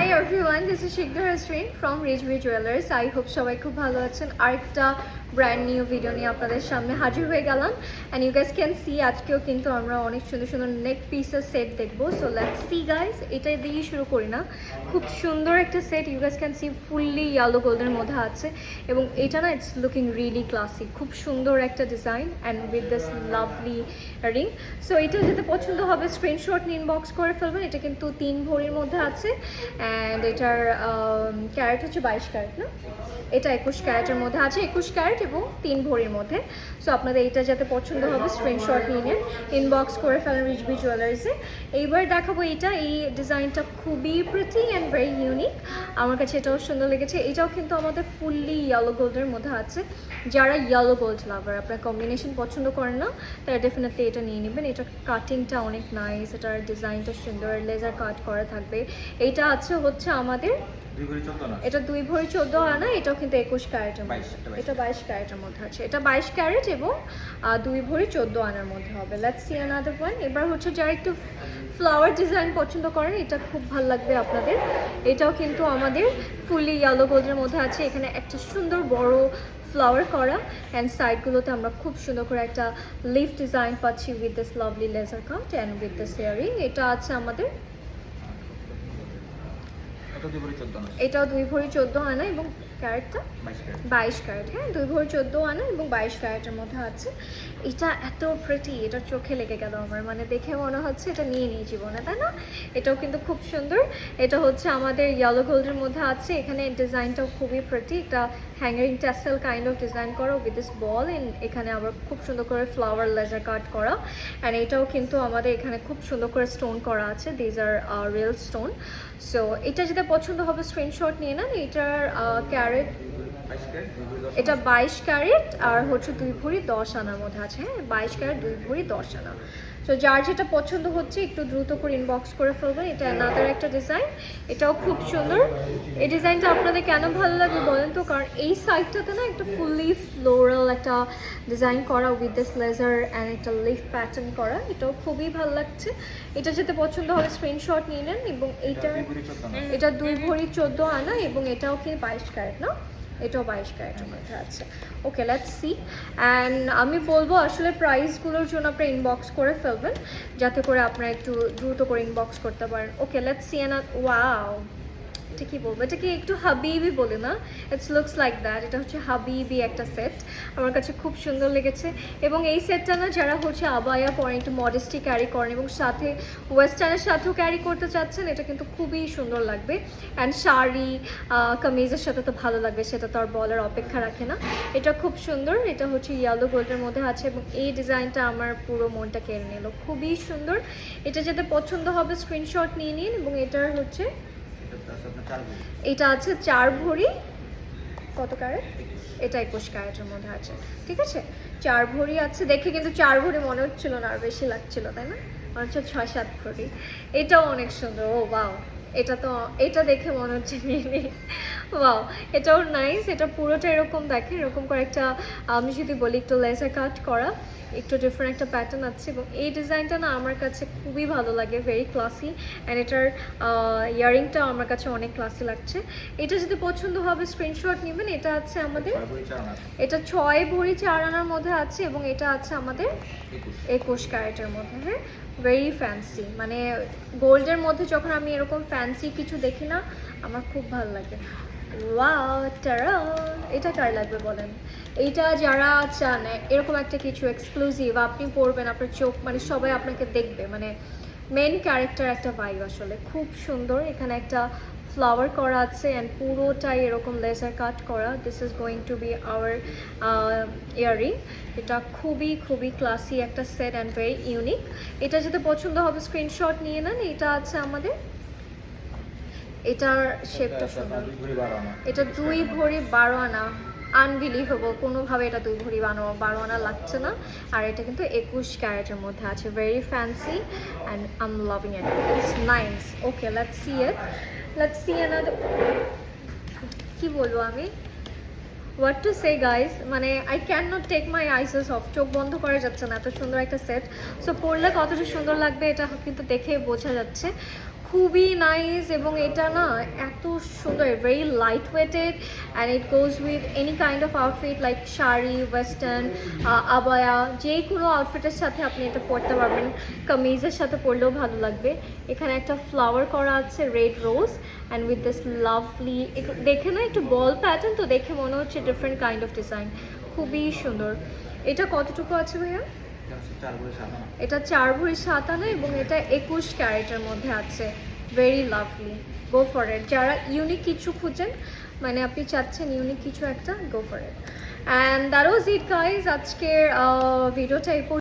Hi everyone this is Sikdar Hasrin from Rizvi jewellers I hope সবাই খুব ভালো আছেন। আরেকটা ব্র্যান্ড নিউ ভিডিও নিয়ে আপনাদের সামনে হাজির হয়ে গেলাম। And you guys can see আজকেও কিন্তু আমরা অনেক সুন্দর সুন্দর নেক পিসের সেট দেখব। সো লেটস সি গাইস এটা দিয়েই শুরু করি না। খুব সুন্দর একটা set you guys can see fully yellow গোল্ডের মধ্যে আছে। এবং এটা না ইটস লুকিং রিয়েলি ক্লাসিক খুব সুন্দর একটা design and with this lovely ring so এটা যেতে পছন্দ হবে স্ক্রিনশট ইনবক্স করে ফেলবেন। এটা কিন্তু তিন ভরির মধ্যে আছে। অ্যান্ড এটার ক্যারেট হচ্ছে বাইশ ক্যারেট না? এটা একুশ ক্যারেটের মধ্যে আছে। একুশ ক্যারেট এবং তিন ভরির মধ্যে। সো আপনাদের এইটা যাতে পছন্দ হবে স্ক্রিনশট নিয়ে নেন ইনবক্স করে ফেলেন রিচবি জুয়েলার্সে এইবার দেখাবো এটা এই ডিজাইনটা খুবই প্রিটি অ্যান্ড ভেরি ইউনিক আমার কাছে এটাও সুন্দর লেগেছে। এটাও কিন্তু আমাদের ফুললি ইয়েলো গোল্ডের মধ্যে আছে। যারা ইয়েলো গোল্ড লাভার আপনার কম্বিনেশন পছন্দ করেন না, তারা ডেফিনেটলি এটা নিয়ে নেবেন। এটা কাটিংটা অনেক নাইস এটার ডিজাইনটা সুন্দর লেজার কাট করা থাকবে। এইটা আছে হচ্ছে আমাদের এটা দুই ভরি চোদ্দ আনা এটাও কিন্তু একুশ ক্যারেটের মধ্যে। এটা বাইশ। ক্যারেটের মধ্যে আছে। এটা বাইশ ক্যারেট এবং দুই ভরি চোদ্দ আনার মধ্যে হবে। লেটস সি আনাদার ওয়ান এবার হচ্ছে যারা একটু ফ্লাওয়ার ডিজাইন পছন্দ করেন এটা খুব ভালো লাগবে আপনাদের। এটাও কিন্তু আমাদের ফুললি ইয়েলো গোল্ডের মধ্যে আছে। এখানে একটা সুন্দর বড় ফ্লাওয়ার করা অ্যান্ড সাইডগুলোতে আমরা খুব সুন্দর করে একটা লিফ ডিজাইন পাচ্ছি with this lovely laser cut and with this earring এটা আছে আমাদের এটা দুই ভরি চোদ্দ না এটাও দুই ভরি চোদ্দ আনা এবং ক্যারেটটা? বাইশ ক্যারেট। হ্যাঁ দুই ভরি চোদ্দ আনা এবং বাইশ ক্যারেটের মধ্যে আছে। এটা এত প্রেটি এটা চোখে লেগে গেল আমার মানে দেখে মনে হচ্ছে এটা নিয়ে নিই জীবনে তাই না? এটাও কিন্তু খুব সুন্দর। এটা হচ্ছে আমাদের ইয়েলো গোল্ডের মধ্যে আছে এখানে ডিজাইনটাও খুবই প্রেটি একটা হ্যাঙ্গারিং ট্যাসেল কাইন্ড অফ ডিজাইন করা উইথ দিস বল এখানে আবার খুব সুন্দর করে ফ্লাওয়ার লেজার কাট করা। অ্যান্ড এটাও কিন্তু আমাদের এখানে খুব সুন্দর করে স্টোন করা আছে these are real stone so এটা যেটা পছন্দ হবে স্ক্রিনশট নিয়ে নেন এটার বাইশ ক্যারেট। এটা বাইশ ক্যারেট আর হচ্ছে দুই ভরি দশ আনার মধ্যে আছে। হ্যাঁ বাইশ ক্যারেট, দুই ভরি দশ আনা। তো যার যেটা পছন্দ হচ্ছে একটু দ্রুত করে ইনবক্স করে ফেলবেন। এটা অ্যানাদার একটা ডিজাইন এটাও খুব সুন্দর। এই ডিজাইনটা আপনাদের কেন ভালো লাগে বলেন তো? কারণ এই সাইডটাতে না একটা ফুললি ফ্লোরাল একটা ডিজাইন করা উইথ দিস লেজার অ্যান্ড একটা লিফ প্যাটার্ন করা এটাও খুবই ভালো লাগছে। এটা যেতে পছন্দ হবে স্ক্রিনশট নিয়ে নেন এবং না এটা দুই ভরি চোদ্দ আনা। এবং এটাও কি বাইশ ক্যারেট না? এটাও বাইশ ক্যারেটের মধ্যে আছে। ওকে লেটস সি অ্যান্ড আমি বলব আসলে প্রাইসগুলোর জন্য আপনারা ইনবক্স করে ফেলবেন, যাতে করে আপনারা একটু দ্রুত করে ইনবক্স করতে পারেন। Okay let's see and wow এটা কি বলব। এটাকে একটু হাবিবি বলে না। ইটস লুকস লাইক দ্যাট এটা হচ্ছে হাবিবি একটা সেট আমার কাছে খুব সুন্দর লেগেছে। এবং এই সেটটা না যারা হচ্ছে আবায়া পরে একটু মডেস্টি ক্যারি করেন এবং সাথে ওয়েস্টার্নের সাথেও ক্যারি করতে চাচ্ছেন, এটা কিন্তু খুবই সুন্দর লাগবে। অ্যান্ড শাড়ি কামিজের সাথে তো ভালো লাগবে, সেটা তো আর বলার অপেক্ষা রাখে না। এটা খুব সুন্দর। এটা হচ্ছে ইয়েলো গোল্ডের মধ্যে আছে এবং এই ডিজাইনটা আমার পুরো মনটা কেড়ে নিল। খুবই সুন্দর। এটা যেটা পছন্দ হবে স্ক্রিনশট নিয়ে নিন এবং এটার হচ্ছে এটা আছে চার ভরি। কত ক্যারেট? এটা একুশ ক্যারেটের মধ্যে আছে। ঠিক আছে? চার ভরি আছে। দেখে কিন্তু চার ভরি মনে হচ্ছিল না, আর বেশি লাগছিল, তাই না? মনে হচ্ছে ছয়, সাত ভরি। এটাও অনেক সুন্দর। ও বাও এটা তো, এটা দেখে মনে হচ্ছে নিয়ে নিই ওয়াও। এটাও নাইস এটা পুরোটা এরকম দেখে, এরকম করে একটা আমি যদি বলি একটু লেজার কাট করা। একটু ডিফারেন্ট একটা প্যাটার্ন আছে এবং এই ডিজাইনটা না আমার কাছে খুবই ভালো লাগে ভেরি ক্লাসি অ্যান্ড এটার ইয়ারিংটাও আমার কাছে অনেক ক্লাসি লাগছে। এটা যদি পছন্দ হবে স্ক্রিনশট নেবেন এটা আছে আমাদের এটা ছয় ভরি চার আনার মধ্যে আছে এবং এটা আছে আমাদের একুশ। ক্যারেটের মধ্যে হ্যাঁ? ভেরি ফ্যান্সি মানে গোল্ডের মধ্যে যখন আমি এরকম ফ্যান্সি কিছু দেখি না আমার খুব ভালো লাগে। ওয়াও টারা এটা কার লাগবে বলেন? এইটা যারা চান, এরকম একটা কিছু এক্সক্লুসিভ আপনি পড়বেন, আপনার চোখ মানে সবাই আপনাকে দেখবে মানে মেন ক্যারেক্টার একটা ভাইব আসলে। খুব সুন্দর, এখানে একটা ফ্লাওয়ার করা আছে অ্যান্ড পুরোটাই এরকম লেজার কাট করা। This is going to be our earring এটা খুবই খুবই ক্লাসি একটা সেট অ্যান্ড ভেরি ইউনিক এটা যদি পছন্দ হবে স্ক্রিনশট নিয়ে নেন। এটা আছে আমাদের এটার শেপটা এটা সুন্দর। এটা দুই ভরি বারো আনা আনবিলিভেবল কোনোভাবে এটা দুই ভরি বানো বারো আনা লাগছে না। আর এটা কিন্তু একুশ ক্যারেটের মধ্যে আছে। Very fancy and um loving it it's nice okay let's see it let's see another কি বলব আমি? হোয়াট টু সে গাইস মানে I can not take my eyes off চোখ বন্ধ করা যাচ্ছে না। এত সুন্দর একটা সেট সো পরলে কতটা সুন্দর লাগবে এটা কিন্তু দেখে বোঝা যাচ্ছে। খুবই নাইস এবং এটা না এত সুন্দর very light weighted and it goes with any kind of outfit like sari western abaya যে কোনো আউটফিটের সাথে আপনি এটা পরতে পারবেন। কামিজের সাথে পরলেও ভালো লাগবে। এখানে একটা ফ্লাওয়ার করা আছে red rose and with this lovely দেখে না একটু বল প্যাটার্ন তো দেখে মনে হচ্ছে ডিফারেন্ট কাইন্ড অফ ডিজাইন খুবই সুন্দর। এটা কতটুকু আছে ভাইয়া? এটা চার ভরি সাত আনা। এটা এবং এটা একুশ ক্যারেটের মধ্যে আছে। Very lovely go for it যারা ইউনিক কিছু খুঁজেন মানে আপনি চাচ্ছেন ইউনিক কিছু একটা go for it and that was it guys আজকের ভিডিওটা এই।